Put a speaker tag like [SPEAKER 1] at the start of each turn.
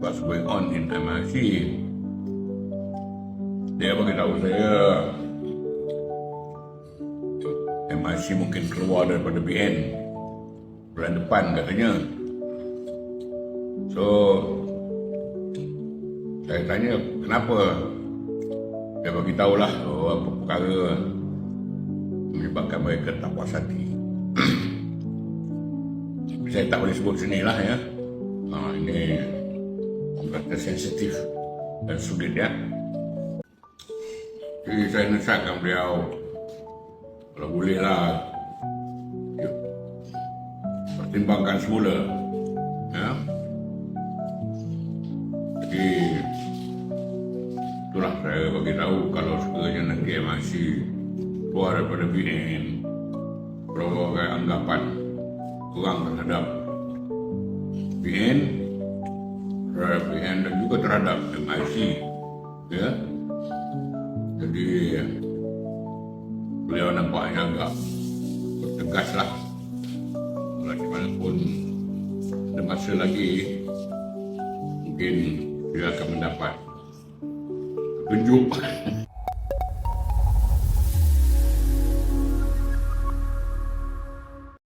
[SPEAKER 1] what's going on in MIC. Dia beritahu saya MIC mungkin keluar daripada BN bulan depan katanya. So saya tanya kenapa dia beritahu lah oh, apa perkara menyebabkan mereka tak puas hati. saya tak boleh sebut sini lah ya. Sensitif dan sulit ya. Jadi saya nasihatkan beliau kalau boleh lah ya, pertimbangkan semula ya. Jadi itulah saya bagi tahu kalau sekiranya nanti masih keluar daripada BN berbagai anggapan kurang terhadap BN terhadap BN dan juga terhadap MIC ya. Jadi beliau nampaknya agak bertegas lah. Walaupun ada masa lagi mungkin dia akan mendapat petunjuk